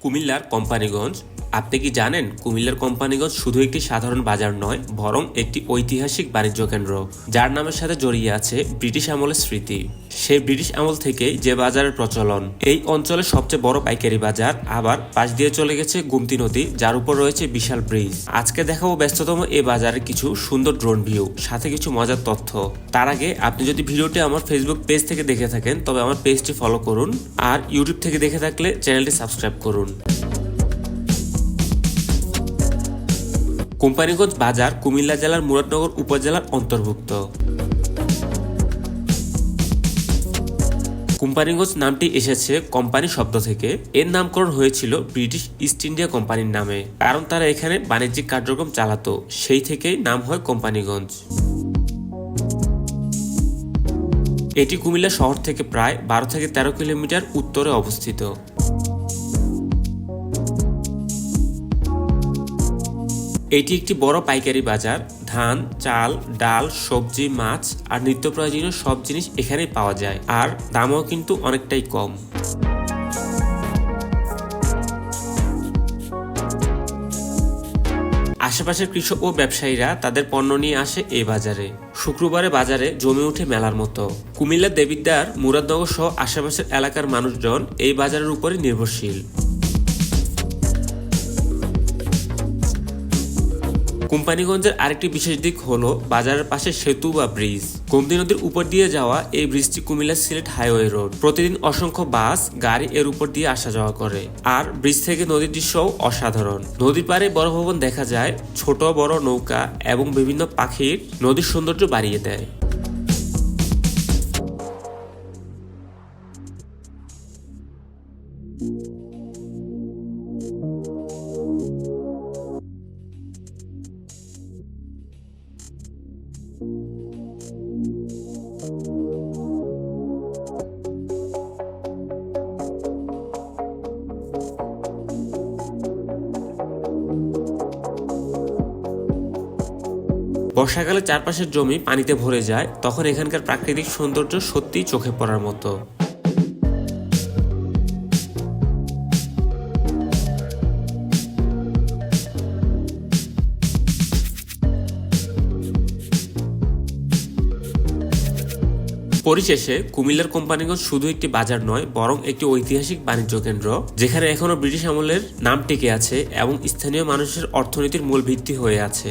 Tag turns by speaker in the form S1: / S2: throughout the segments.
S1: কুমিল্লার কোম্পানিগঞ্জ আপনি কি জানেন কুমিল্লার কোম্পানিগঞ্জ শুধু একটি সাধারণ বাজার নয়, বরং একটি ঐতিহাসিক বাণিজ্য কেন্দ্র, যার নামের সাথে জড়িয়ে আছে ব্রিটিশ আমলের স্মৃতি। সেই ব্রিটিশ আমল থেকেই যে বাজারের প্রচলন। এই অঞ্চলের সবচেয়ে বড় পাইকারি বাজার আবার পাশ দিয়ে চলে গেছে গুমতি নদী, যার উপর রয়েছে বিশাল ব্রিজ। আজকে দেখাবো ব্যস্ততম এই বাজারের কিছু সুন্দর ড্রোন ভিউ সাথে কিছু মজার তথ্য। তার আগে আপনি যদি ভিডিওটি আমার ফেসবুক পেজ থেকে দেখে থাকেন, তবে আমার পেজটি ফলো করুন, আর ইউটিউব থেকে দেখে থাকলে চ্যানেলটি সাবস্ক্রাইব করুন। কোম্পানিগঞ্জ বাজার, কুমিল্লা জেলার মুরাদনগর উপজেলার অন্তর্ভুক্ত। কোম্পানিগঞ্জ নামটি এসেছে কোম্পানি শব্দ থেকে। এর নামকরণ হয়েছিল ব্রিটিশ ইস্ট ইন্ডিয়া কোম্পানির নামে, কারণ তারা এখানে বাণিজ্যিক কার্যক্রম চালাতো। সেই থেকেই নাম হয় কোম্পানিগঞ্জ। এটি কুমিল্লা শহর থেকে প্রায় বারো থেকে তেরো কিলোমিটার উত্তরে অবস্থিত। এটি একটি বড় পাইকারি বাজার। ধান, চাল, ডাল, সবজি, মাছ আর নিত্য প্রয়োজনীয় সব জিনিস এখানেই পাওয়া যায় আর দামও কিন্তু অনেকটাই কম। আশেপাশের কৃষক ও ব্যবসায়ীরা তাদের পণ্য নিয়ে আসে এই বাজারে। শুক্রবারে বাজারে জমে ওঠে মেলার মতো। কুমিল্লার দেবিদ্বার, মুরাদনগর সহ আশেপাশের এলাকার মানুষজন এই বাজারের উপরে নির্ভরশীল। কোম্পানিগঞ্জের আরেকটি বিশেষ দিক হলো বাজারের পাশে সেতু বা ব্রিজ। গোমতী নদীর উপর দিয়ে যাওয়া এই ব্রিজটি কুমিল্লা সিলেট হাইওয়ে রোড। প্রতিদিন অসংখ্য বাস, গাড়ি এর উপর দিয়ে আসা যাওয়া করে। আর ব্রিজ থেকে নদীর দৃশ্যও অসাধারণ। নদীর পাড়ে বড় ভবন দেখা যায়, ছোট বড় নৌকা এবং বিভিন্ন পাখির নদীর সৌন্দর্য বাড়িয়ে দেয়। বর্ষাকালে চারপাশের জমি পানিতে ভরে যায়, তখন এখানকার প্রাকৃতিক সৌন্দর্য সত্যিই চোখে পড়ার মতো। পরিশেষে কুমিল্লার কোম্পানিগঞ্জ শুধু একটি বাজার নয়, বরং একটি ঐতিহাসিক বাণিজ্য কেন্দ্র, যেখানে এখনও ব্রিটিশ আমলের নাম টিকে আছে এবং স্থানীয় মানুষের অর্থনীতির মূল ভিত্তি হয়ে আছে।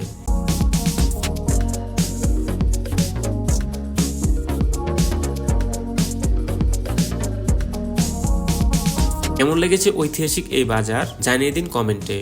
S1: কেমন লেগেছে ঐতিহাসিক এই বাজার জানিয়ে দিন কমেন্টে।